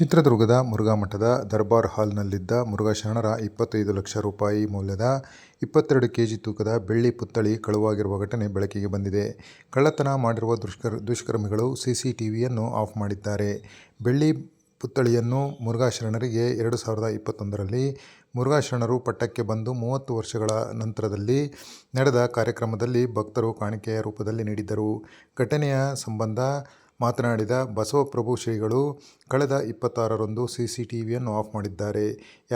ಚಿತ್ರದುರ್ಗದ ಮುರುಘಾ ಮಠದ ದರ್ಬಾರ್ ಹಾಲ್ನಲ್ಲಿದ್ದ ಮುರುಘಾಶರಣರ ಇಪ್ಪತ್ತೈದು ಲಕ್ಷ ರೂಪಾಯಿ ಮೌಲ್ಯದ ಇಪ್ಪತ್ತೆರಡು ಕೆಜಿ ತೂಕದ ಬೆಳ್ಳಿ ಪುತ್ಥಳಿ ಕಳುವಾಗಿರುವ ಘಟನೆ ಬೆಳಕಿಗೆ ಬಂದಿದೆ. ಕಳ್ಳತನ ಮಾಡಿರುವ ದುಷ್ಕರ್, ದುಷ್ಕರ್ಮಿಗಳು ಸಿಸಿಟಿವಿಯನ್ನು ಆಫ್ ಮಾಡಿದ್ದಾರೆ. ಬೆಳ್ಳಿ ಪುತ್ಥಳಿಯನ್ನು ಮುರುಘಾಶರಣರಿಗೆ ಎರಡು ಸಾವಿರದ ಇಪ್ಪತ್ತೊಂದರಲ್ಲಿ ಮುರುಘಾಶರಣರು ಪಟ್ಟಕ್ಕೆ ಬಂದು ಮೂವತ್ತು ವರ್ಷಗಳ ನಂತರದಲ್ಲಿ ನಡೆದ ಕಾರ್ಯಕ್ರಮದಲ್ಲಿ ಭಕ್ತರು ಕಾಣಿಕೆಯ ರೂಪದಲ್ಲಿ ನೀಡಿದ್ದರು. ಘಟನೆಯ ಸಂಬಂಧ ಮಾತನಾಡಿದ ಬಸವಪ್ರಭು ಶ್ರೀಗಳು ಕಳೆದ ಇಪ್ಪತ್ತಾರರಂದು ಸಿಸಿಟಿವಿಯನ್ನು ಆಫ್ ಮಾಡಿದ್ದಾರೆ.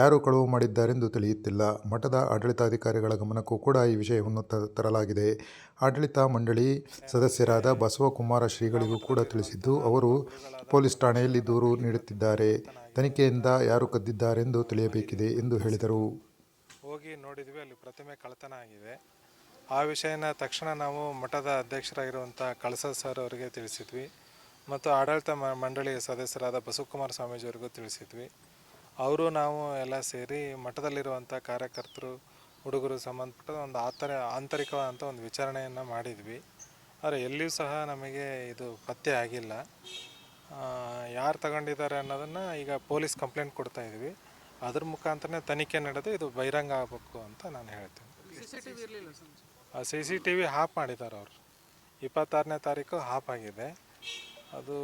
ಯಾರು ಕಳುವು ಮಾಡಿದ್ದಾರೆಂದು ತಿಳಿಯುತ್ತಿಲ್ಲ. ಮಠದ ಆಡಳಿತಾಧಿಕಾರಿಗಳ ಗಮನಕ್ಕೂ ಕೂಡ ಈ ವಿಷಯವನ್ನು ತರಲಾಗಿದೆ. ಆಡಳಿತ ಮಂಡಳಿ ಸದಸ್ಯರಾದ ಬಸವಕುಮಾರ ಶ್ರೀಗಳಿಗೂ ಕೂಡ ತಿಳಿಸಿದ್ದು, ಅವರು ಪೊಲೀಸ್ ಠಾಣೆಯಲ್ಲಿ ದೂರು ನೀಡುತ್ತಿದ್ದಾರೆ. ತನಿಖೆಯಿಂದ ಯಾರು ಕದ್ದಿದ್ದಾರೆಂದು ತಿಳಿಯಬೇಕಿದೆ ಎಂದು ಹೇಳಿದರು. ಹೋಗಿ ನೋಡಿದ್ವಿ, ಅಲ್ಲಿ ಪ್ರತಿಮೆ ಕಳತನ ಆಗಿದೆ. ಆ ವಿಷಯನ ತಕ್ಷಣ ನಾವು ಮಠದ ಅಧ್ಯಕ್ಷರಾಗಿರುವಂಥ ಕಳಸ ಸರ್ ಅವರಿಗೆ ತಿಳಿಸಿದ್ವಿ. ಮತ್ತು ಆಡಳಿತ ಮ- ಮಂಡಳಿಯ ಸದಸ್ಯರಾದ ಬಸವಕುಮಾರ ಸ್ವಾಮೀಜಿಯವರಿಗೂ ತಿಳಿಸಿದ್ವಿ. ಅವರು ನಾವು ಎಲ್ಲ ಸೇರಿ ಮಠದಲ್ಲಿರುವಂಥ ಕಾರ್ಯಕರ್ತರು ಹುಡುಗರು ಸಂಬಂಧಪಟ್ಟ ಒಂದು ಆತರ ಆಂತರಿಕವಾದಂಥ ಒಂದು ವಿಚಾರಣೆಯನ್ನು ಮಾಡಿದ್ವಿ. ಆದರೆ ಎಲ್ಲಿಯೂ ಸಹ ನಮಗೆ ಇದು ಪತ್ತೆ ಆಗಿಲ್ಲ. ಯಾರು ತಗೊಂಡಿದ್ದಾರೆ ಅನ್ನೋದನ್ನು ಈಗ ಪೊಲೀಸ್ ಕಂಪ್ಲೇಂಟ್ ಕೊಡ್ತಾ ಇದ್ವಿ. ಅದ್ರ ಮುಖಾಂತರನೇ ತನಿಖೆ ನಡೆದು ಇದು ಬಹಿರಂಗ ಆಗಬೇಕು ಅಂತ ನಾನು ಹೇಳ್ತೀನಿ. ಸಿ ಸಿ ಟಿ ವಿ ಹಾಪ್ ಮಾಡಿದ್ದಾರೆ ಅವರು. ಇಪ್ಪತ್ತಾರನೇ ತಾರೀಕು ಹಾಪ್ ಆಗಿದೆ. ಅದು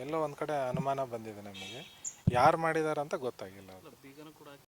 ಎಲ್ಲೋ ಒಂದು ಕಡೆ ಅನುಮಾನ ಬಂದಿದೆ ನಮಗೆ. ಯಾರು ಮಾಡಿದ್ದಾರೆ ಅಂತ ಗೊತ್ತಾಗಿಲ್ಲ